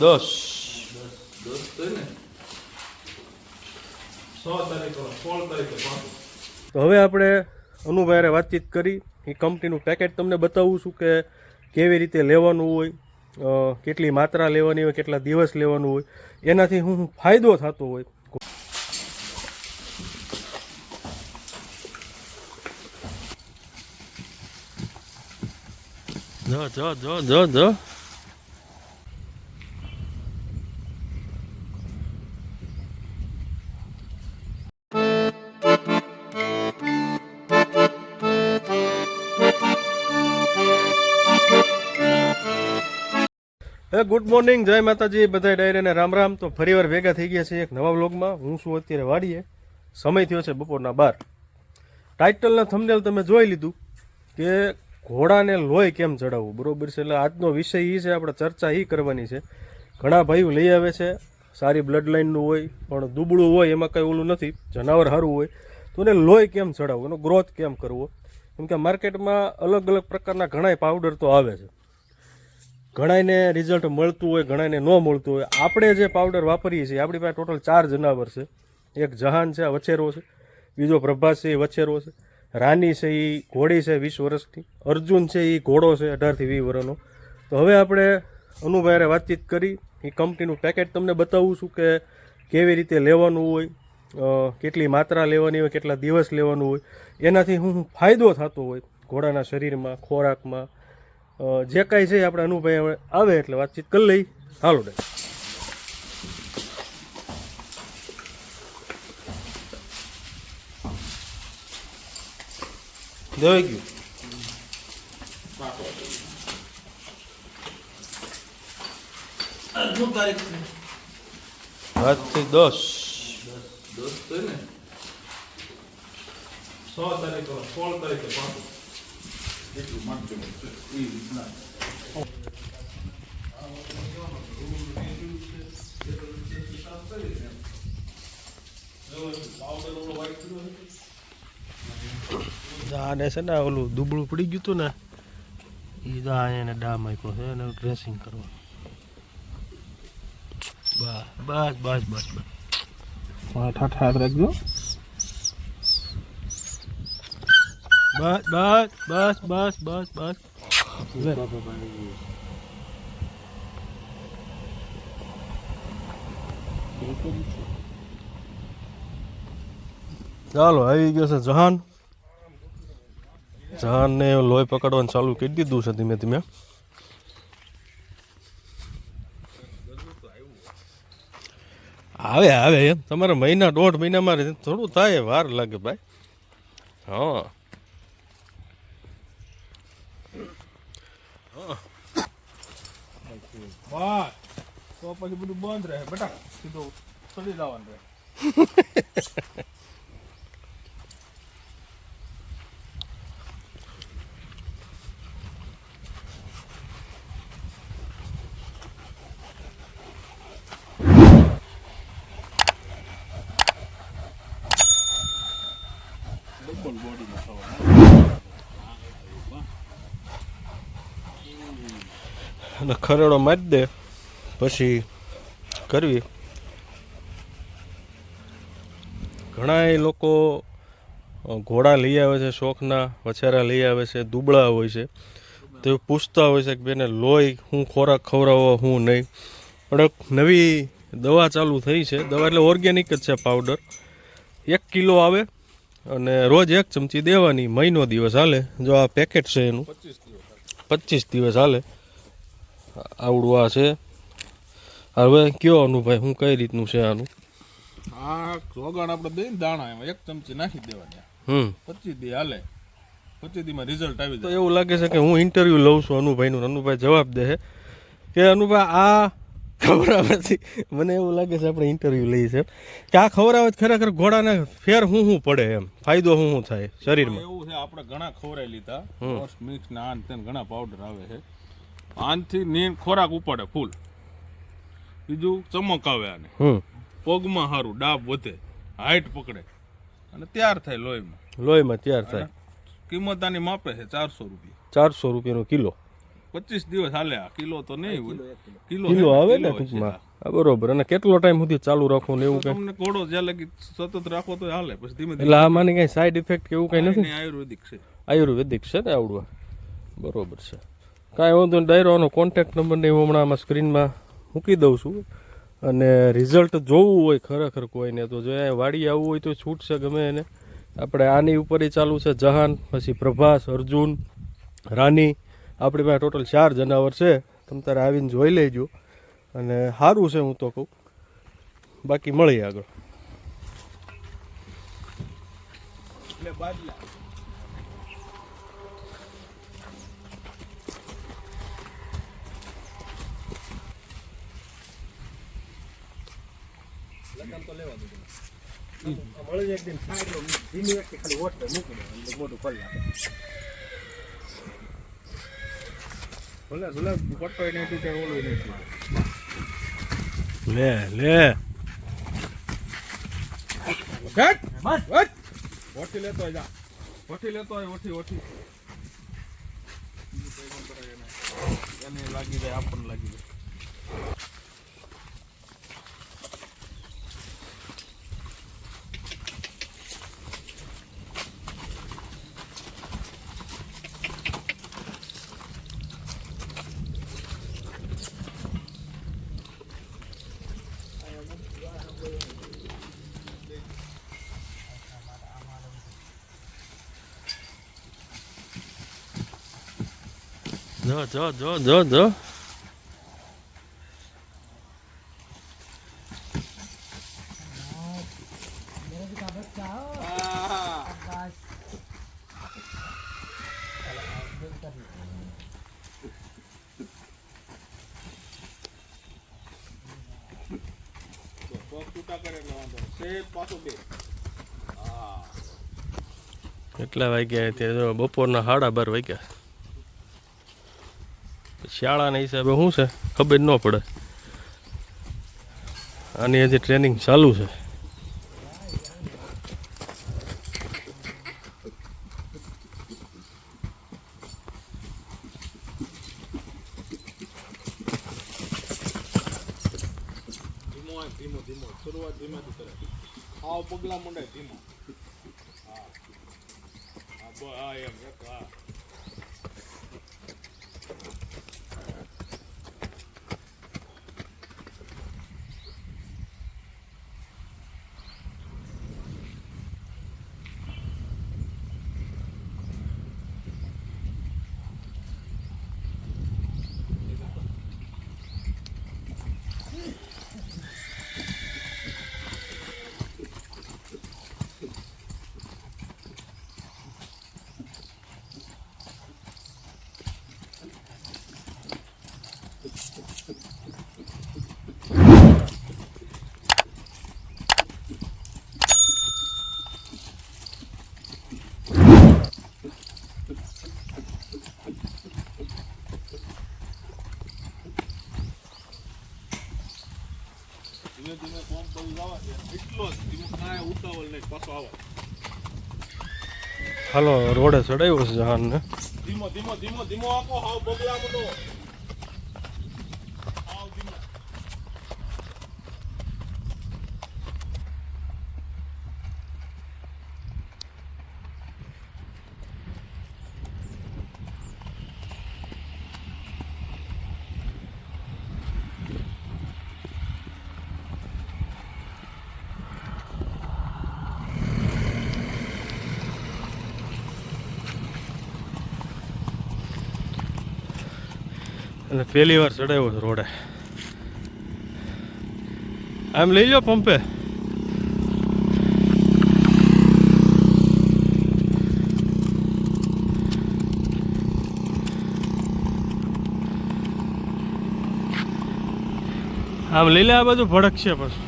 દસ તો હવે આપણે અનુભાઈ વાતચીત કરી. એ કંપનીનું પેકેટ તમને બતાવું છું કે કેવી રીતે લેવાનું હોય કેટલી માત્રા લેવાની હોય કેટલા દિવસ લેવાનું હોય. એનાથી શું ફાયદો થતો હોય. જો જો જો જો જો. ગુડ મોર્નિંગ જય માતાજી. બધા ડાયરીને રામ રામ. તો ફરીવાર ભેગા થઈ ગયા છે એક નવા વ્લોગમાં. હું છું અત્યારે વાડીએ. સમય થયો છે બપોરના બાર. ટાઇટલના થંબનેલ તમે જોઈ લીધું કે ઘોડાને લોહી કેમ ચડાવવું? બરોબર છે. એટલે આજનો વિષય એ છે, આપણે ચર્ચા એ કરવાની છે. ઘણા ભાઈઓ લઈ આવે છે. સારી બ્લડ લાઇનનું હોય, પણ દુબળું હોય એમાં કંઈ ઓલું નથી. જનાવર સારું હોય. તો એને લોહી કેમ ચડાવવું? એનો ગ્રોથ કેમ કરવો? કેમ કે માર્કેટમાં અલગ અલગ પ્રકારના ઘણાય પાવડર તો આવે છે. ઘણાને રિઝલ્ટ મળતું હોય ઘણાને ન મળતું હોય, આપણે જે પાવડર વાપરીએ છીએ, આપણી પાસે ટોટલ ચાર જનાવર છે. એક જહાન છે, આ વછેરો છે. બીજો પ્રભાસ છે, એ વછેરો છે. રાની છે એ ઘોડી છે, વીસ વર્ષની. અર્જુન છે એ ઘોડો છે અઢારથી વીસ વર્ષનો. તો હવે આપણે અનુભાઈ વાતચીત કરી. એ કંપનીનું પેકેટ તમને બતાવું છું કે કેવી રીતે લેવાનું હોય કેટલી માત્રા લેવાની હોય, કેટલા દિવસ લેવાનું હોય. એનાથી શું ફાયદો થતો હોય ઘોડાના શરીરમાં, ખોરાકમાં જે કાંઈ છે આપણે અનુભાઈ હવે આવે એટલે વાતચીત કરી લઈ. હાલો ડે દેવાઈ ગયું. દસ. આને છે ને ઓલું દુબળું પડી ગયું હતું ને એ તો આ એને ડામ છે, એને ડ્રેસિંગ કરવા બસ બસ બસ બસ. બસ ઠાઠ રાખજો. બસ બસ બસ બસ બસ બસ. ચાલો આવી ગયો છે જહાન. જહાનને લોહી પકડવાનું ચાલુ કરી દીધું છે ધીમે ધીમે. આવે આવે એમ. તમારે મહિના દોઢ મહિનામાં થોડું થાય વાર લાગે ભાઈ. હા. બસ તો પછી બધું બંધ રહે બેટા સીધું ચડી જવાનું રહે અને ખરેડો મારી દે, પછી કરવી. ઘણા લોકો ઘોડા લઈ આવે છે શોખના, વછેરા લઈ આવે છે, દુબળા હોય છે. તે પૂછતા હોય છે કે બેને, લોહી હું ખોરાક ખવડાવો હું નહીં? પણ એક નવી દવા ચાલુ થઈ છે. દવા એટલે ઓર્ગેનિક જ છે પાવડર. એક કિલો આવે અને રોજ એક ચમચી દેવાની. મહિનો દિવસ હાલે. જો આ પેકેટ છે એનું. પચીસ દિવસ હાલે. આવડું આ છે. હવે કયો અનુભાઈ હું કઈ રીતનું છે આનું? આ સોગાણ આપણે બે દાણા એમાં એક ચમચી નાખી દેવાની. હમ. પચીસ દી હાલે. પચીસ દીમાં રિઝલ્ટ આવી તો જાય. એવું લાગે છે કે હું ઇન્ટરવ્યુ લઉં છું અનુભાઈનું અનુભાઈ જવાબ દે કે અનુભાઈ આ ખવડાવવાથી મને એવું લાગે છે આપણે ઇન્ટરવ્યૂ લઈએ છે કે આ ખવડાવે ખરેખર ઘોડાને ફેર શું શું પડે એમ. ફાયદો શું શું થાય શરીરમાં? એવું છે આપણે ઘણા ખવરાઈ લીધા. મિક્સ ના ઘણા પાવડર આવે છે. આનથી નીન ખોરાક ઉપાડે ફૂલ. બીજું ચમક આવે આને. હમ. પગમાં સારું ડાબ વધે હાઈટ પકડે. અને તૈયાર થાય લોહીમાં. લોહીમાં તૈયાર થાય. કિંમત આની માપે છે ચારસો રૂપિયા. ચારસો રૂપિયાનો કિલો. પચીસ દિવસ હાલે આ. કિલો તો નહીં હોય. Kilo kilo. આવે ને ટૂંકમાં. હા, બરોબર. અને કેટલો ટાઈમ સુધી ચાલુ રાખો ને એવું કઈ? તમને ઘોડો જ્યાં લગી સતત રાખો તો હાલે પછી ધીમે ધીમે એટલે આમાંની કઈ સાઈડ ઇફેક્ટ કે એવું કઈ નથી? આયુર્વેદિક છે. આયુર્વેદિક છે ને આવડવા. બરોબર છે. કાંઈ વાંધો નહીં ડાયરોનો કોન્ટેક્ટ નંબર નહીં હું હમણાં આમાં સ્ક્રીનમાં મૂકી દઉં છું. અને રિઝલ્ટ જોવું હોય ખરેખર કોઈને, તો જો વાડી આવવું હોય તો છૂટ છે ગમે એને. આપણે આની ઉપર ચાલુ છે જહાન, પછી પ્રભાસ, અર્જુન, રાની. આપણી પાસે ટોટલ ચાર જનાવર છે. તમે તારે આવીને જોઈ લેજો. અને સારું છે હું તો કહું. બાકી મળીએ આગળ. એટલે બાજલા મળી એક દિન ધીમી વ્યક્તિ ખાલી ઓટલે મૂકી દે મોટું કરી આપે ભલે ભલે પટ્ટો નહીં તૂટે ઓલું નહીં તૂટે. લે લે! ઓઠી લેતો હોય જા ઓઠી લેતો હોય ઓઠી ઓઠી. એને લાગી જાય આપણને લાગી જાય જો જો જો જો જો. કેટલા વાગ્યા અત્યારે? બપોરના સાડા બાર વાગ્યા. શાળાના હિસાબે શું છે? ખબર ન પડે. આની હજી ટ્રેનિંગ ચાલુ છે. ધીમો ધીમો શરૂઆત ધીમેથી કરે આવ પગલા મુંડાય ધીમો. હા. હા એમ એક હા હાલો રોડે ચડાવ્યો છે જહાનને. ધીમો ધીમો ધીમો ધીમો આપો હાવ બગલા મુંડો હાવ ધીમો અને પહેલી વાર ચડાવ્યો છે રોડે. આમ લઈ લો પંપે. આમ લઈ લે આ બધું ભડક છે પછી.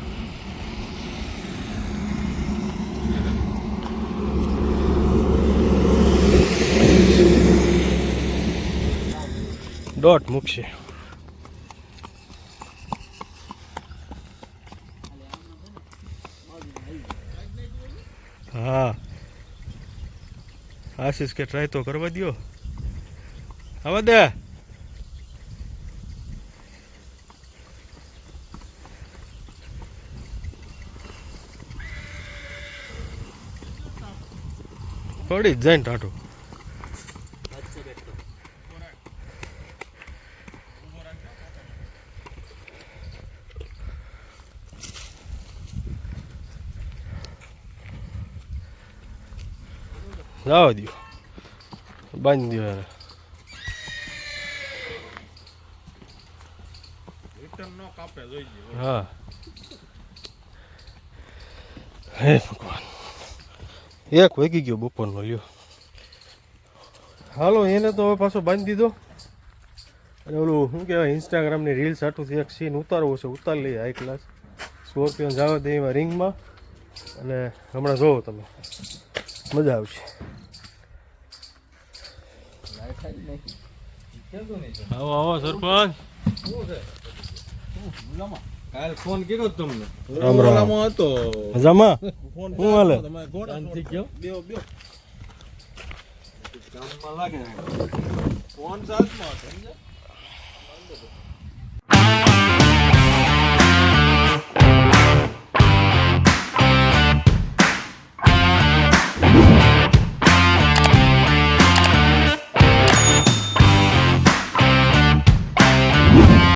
ડોટ મૂકશે. હા. આશીષ કે ટ્રાય તો કરવા દો આવા દે. થોડી જાય ટાટું. જવા દો બાંધી દો એને. હા. હે ભગવાન. એક વાગી ગયો બપોરનો લ્યો. હાલો એને તો હવે પાછો બાંધી દીધો. અને ઓલું શું કહેવાય ઇન્સ્ટાગ્રામની રીલ્સ હાટુંથી એક સીન ઉતારવો છે ઉતારી લઈએ હાઈ ક્લાસ સ્કોર્પિયો જાવ દે એમાં રિંગમાં અને હમણાં જોવો તમે. મજા આવશે. આવો આવો સરપંચ. કાલ ફોન કર્યો તમને. રામ રામ. હતો. મજામાં? ફોન શું હાલે? શાંતિ ગયો? બેહો બેહો. કામમાં લાગે ફોન સમજ્યા?